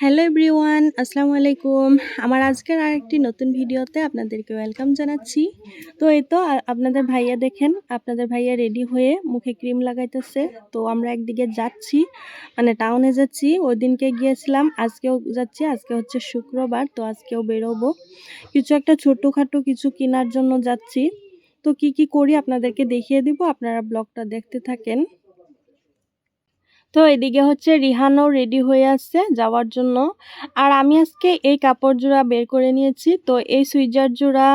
Hello everyone, আসসালামু আলাইকুম। আমার আজকের আরেকটি নতুন ভিডিওতে আপনাদেরকে ওয়েলকাম জানাচ্ছি। তো এই তো আপনাদের ভাইয়া দেখেন, আপনাদের ভাইয়া রেডি হয়ে মুখে ক্রিম লাগাইতেছে। তো আমরা একদিকে যাচ্ছি মানে টাউনে যাচ্ছি। ওই দিনকে গিয়েছিলাম, আজকেও যাচ্ছি, আজকে হচ্ছে শুক্রবার, তো আজকেও বেরোবো। কিছু একটা ছোটোখাটো কিছু কেনার জন্য যাচ্ছি। তো কি কি করি আপনাদেরকে দেখিয়ে দিব, আপনারা ব্লগটা দেখতে থাকেন। তো এদিকে হচ্ছে রিহানও রেডি হয়ে আসছে যাওয়ার জন্য। আর আমি আজকে এই কাপড় জোড়া বের করে নিয়েছি। তো এই সুইজার জোড়া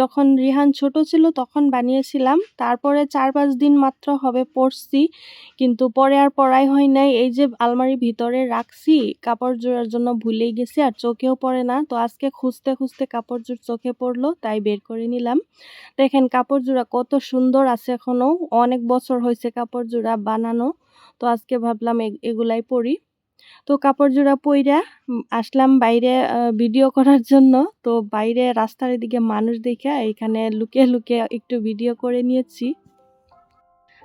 যখন রিহান ছোট ছিল তখন বানিয়েছিলাম। তারপরে চার পাঁচ দিন মাত্র হবে পরছি, কিন্তু পরে আর পরাই হয় নাই। এই যে আলমারির ভিতরে রাখছি, কাপড় জোড়ার জন্য ভুলেই গেছি আর চোখেও পড়ে না। তো আজকে খুঁজতে খুঁজতে কাপড় জোড় চোখে পড়ল, তাই বের করে নিলাম। দেখেন কাপড় জোড়া কত সুন্দর আছে এখনও অনেক বছর হয়েছে কাপড় জোড়া বানানো। তো আজকে ভাবলাম এ- এগুলাই পরি তো কাপড় জোড়া পইরা আসলাম বাইরে ভিডিও করার জন্য। তো বাইরে রাস্তার দিকে মানুষ দেখে এখানে লুকে লুকে একটু ভিডিও করে নিয়েছি।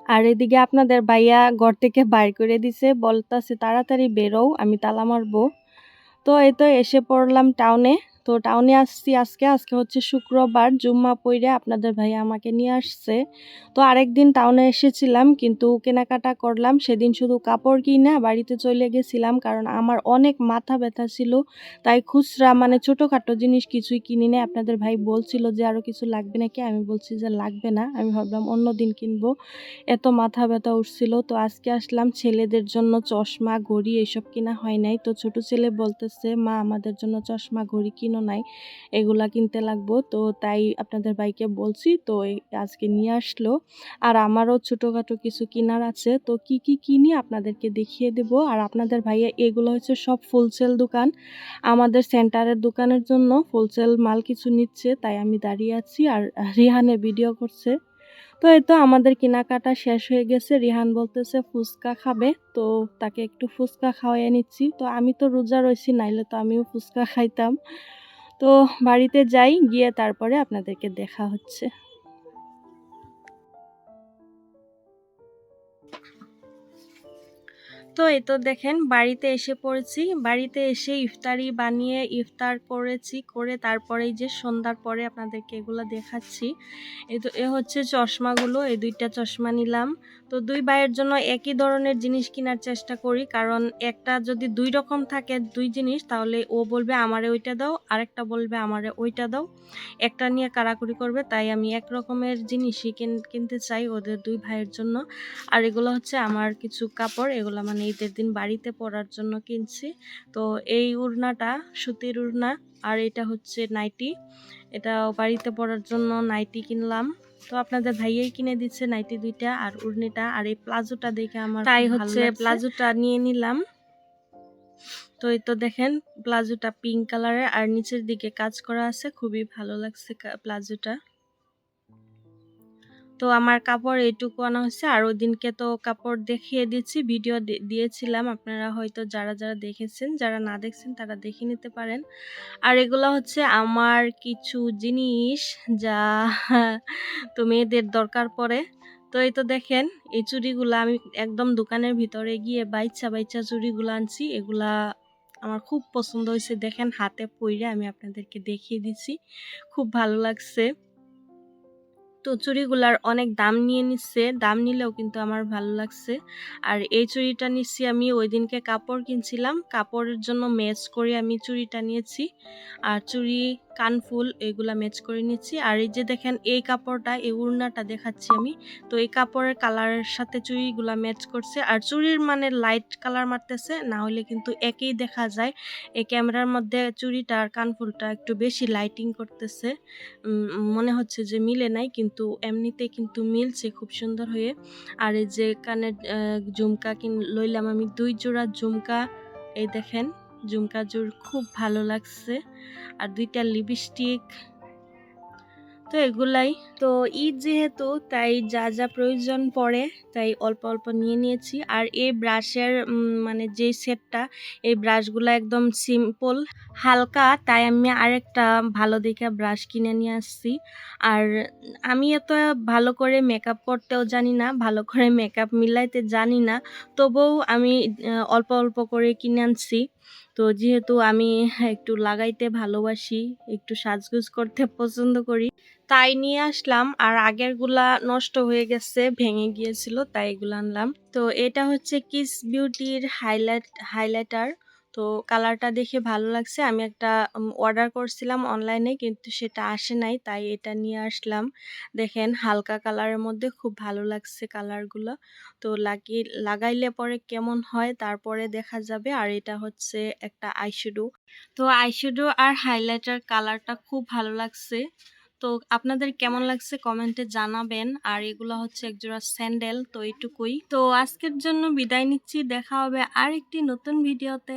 আর এদিকে আপনাদের ভাইয়া ঘর থেকে বাইর করে দিছে, বলতাছে, তাড়াতাড়ি বেরোও, আমি তালা মারবো। তো এই তো এসে পড়লাম টাউনে তো টাউনে আসছি আজকে। আজকে হচ্ছে শুক্রবার, জুম্মা পইরে আপনাদের ভাইয়া আমাকে নিয়ে আসছে। তো আরেকদিন টাউনে এসেছিলাম, কিন্তু কেনাকাটা করলাম। সেদিন শুধু কাপড় কিনা বাড়িতে চলে গেছিলাম, কারণ আমার অনেক মাথা ব্যথা ছিল। তাই খুচরা মানে ছোটোখাটো জিনিস কিছুই কিনি না আপনাদের ভাই বলছিল যে আরও কিছু লাগবে নাকি? আমি বলছি যে লাগবে না। আমি ভাবলাম অন্য দিন কিনবো। এত মাথা ব্যথা উঠছিল। তো আজকে আসলাম ছেলেদের জন্য চশমা, ঘড়ি এইসব কিনা হয় নাই। তো ছোট ছেলে বলতেছে, মা, আমাদের জন্য চশমা, ঘড়ি কিনো নাই। এগুলা কিনতে লাগবো। তো তাই আপনাদের বাইকে বলছি, তো আজকে নিয়ে আসলো। আর আমারও ছোটোখাটো কিছু কেনার আছে। তো কি কি কিনি আপনাদেরকে দেখিয়ে দেব। আর আপনাদের ভাইয়া, এগুলো হচ্ছে সব ফুলসেল দোকান। আমাদের সেন্টারের দোকানের জন্য ফুলসেল মাল কিছু নিচ্ছে, তাই আমি দাঁড়িয়ে আছি। আর রিহানে ভিডিও করছে। তো এই তো আমাদের কেনাকাটা শেষ হয়ে গেছে। রিহান বলতেছে ফুচকা খাবে, তো তাকে একটু ফুচকা খাওয়াই নিচ্ছি। তো আমি তো রোজা রয়েছি নাইলে তো আমিও ফুচকা খাইতাম। তো বাড়িতে যাই, গিয়ে তারপরে আপনাদেরকে দেখা হচ্ছে। তো এ তো দেখেন, বাড়িতে এসে পড়েছি। বাড়িতে এসে ইফতারি বানিয়ে, ইফতার করেছি, করে তারপরে যে সন্ধ্যার পরে আপনাদেরকে এগুলো দেখাচ্ছি। এ তো, এ হচ্ছে চশমাগুলো, এই দুইটা চশমা নিলাম। তো দুই ভাইয়ের জন্য একই ধরনের জিনিস কেনার চেষ্টা করি। কারণ একটা যদি দুই রকম থাকে দুই জিনিস, তাহলে ও বলবে আমারে ওইটা দাও, আরেকটা বলবে আমারে ওইটা দাও। একটা নিয়ে কারাকুরি করবে, তাই আমি এক রকমের জিনিসই কিন- কিনতে চাই ওদের দুই ভাইয়ের জন্য। আর এগুলো হচ্ছে আমার কিছু কাপড়, এগুলো মানে ঈদের দিন বাড়িতে পরার জন্য কিনছি। তো এই উড়নাটা সুতির উড়না, আর এটা হচ্ছে নাইটি। এটা বাড়িতে পরার জন্য নাইটি কিনলাম। তো আপনাদের ভাইয়াই কিনে দিচ্ছে নাইটি দুইটা আর উর্নিটা আর এই প্লাজোটা দেখে আমার তাই হচ্ছে প্লাজোটা নিয়ে নিলাম। তো এই তো দেখেন প্লাজোটা পিঙ্ক কালারের আর নিচের দিকে কাজ করা আছে খুবই ভালো লাগছে প্লাজোটা। তো আমার কাপড় এইটুকু আনা হয়েছে আর ওই দিনকে তো কাপড় দেখিয়ে দিচ্ছি, ভিডিও দিয়েছিলাম। আপনারা হয়তো যারা যারা দেখেছেন, যারা না দেখছেন, তারা দেখে নিতে পারেন। আর এগুলো হচ্ছে আমার কিছু জিনিস যা তো মেয়েদের দরকার পড়ে। তো এই তো দেখেন, এই চুড়িগুলো আমি একদম দোকানের ভিতরে গিয়ে বাইচা বাইচা চুড়িগুলো আনছি। এগুলা আমার খুব পছন্দ হয়েছে। দেখেন হাতে পইরে আমি আপনাদেরকে দেখিয়ে দিচ্ছি। খুব ভালো লাগছে। তো চুড়িগুলার অনেক দাম নিয়ে নিচ্ছে। দাম নিলেও কিন্তু আমার ভালো লাগছে। আর এই চুড়িটা নিচ্ছি আমি ওই দিনকে কাপড় কিনছিলাম। কাপড়ের জন্য ম্যাচ করে আমি চুড়িটা নিয়েছি। আর চুড়ি কানফুল এগুলা ম্যাচ করে নিচ্ছি। আর এই যে দেখেন, এই কাপড়টা, এই উড়নাটা দেখাচ্ছি আমি। তো এই কাপড়ের কালারের সাথে চুড়িগুলা ম্যাচ করছে। আর চুড়ির মানে লাইট কালার মারতেছে, না হলে কিন্তু একই দেখা যায়। এই ক্যামেরার মধ্যে চুড়িটা আর কানফুলটা একটু বেশি লাইটিং করতেছে। মনে হচ্ছে যে মিলে নাই, কিন্তু এমনিতে কিন্তু মিলছে খুব সুন্দর হয়ে। আর এই যে কানের ঝুমকা কিন, লইলাম আমি দুই জোড়া ঝুমকা। এই দেখেন ঝুমকা জোর খুব ভালো লাগছে। আর দুইটা লিপস্টিক তো এগুলাই। তো ঈদ যেহেতু, তাই যা যা প্রয়োজন পড়ে, তাই অল্প অল্প নিয়ে নিয়েছি। আর এই ব্রাশের মানে যে সেটটা এই ব্রাশগুলো একদম সিম্পল হালকা, তাই আমি আরেকটা ভালো দেখে ব্রাশ কিনে নিয়ে আসছি। আর আমি এত ভালো করে মেকআপ করতেও জানি না, ভালো করে মেকআপ মিলাইতে জানি না, তবুও আমি অল্প অল্প করে কিনে আনছি। তো যেহেতু আমি একটু লাগাইতে ভালোবাসি, একটু সাজগুজ করতে পছন্দ করি, তাই নিয়ে আসলাম। আর আগেরগুলা নষ্ট হয়ে গেছে, ভেঙে গিয়েছিল, তাই এগুলো আনলাম। তো এটা হচ্ছে কিস বিউটির হাইলাইট হাইলাইটার তো কালারটা দেখে ভালো লাগছে। আমি একটা অর্ডার করছিলাম অনলাইনে কিন্তু সেটা আসে নাই, তাই এটা নিয়ে আসলাম। দেখেন হালকা কালারের মধ্যে খুব ভালো লাগছে কালারগুলো। তো লাগিয়ে লাগাইলে পরে কেমন হয় তারপরে দেখা যাবে। আর এটা হচ্ছে একটা আইশ্যাডো তো আইশ্যাডো আর হাইলাইটার কালারটা খুব ভালো লাগছে। তো আপনাদের কেমন লাগছে কমেন্টে জানাবেন। আর এগুলো হচ্ছে একজোড়া স্যান্ডেল তো এইটুকুই। তো আজকের জন্য বিদায় নিচ্ছি। দেখা হবে আর একটি নতুন ভিডিওতে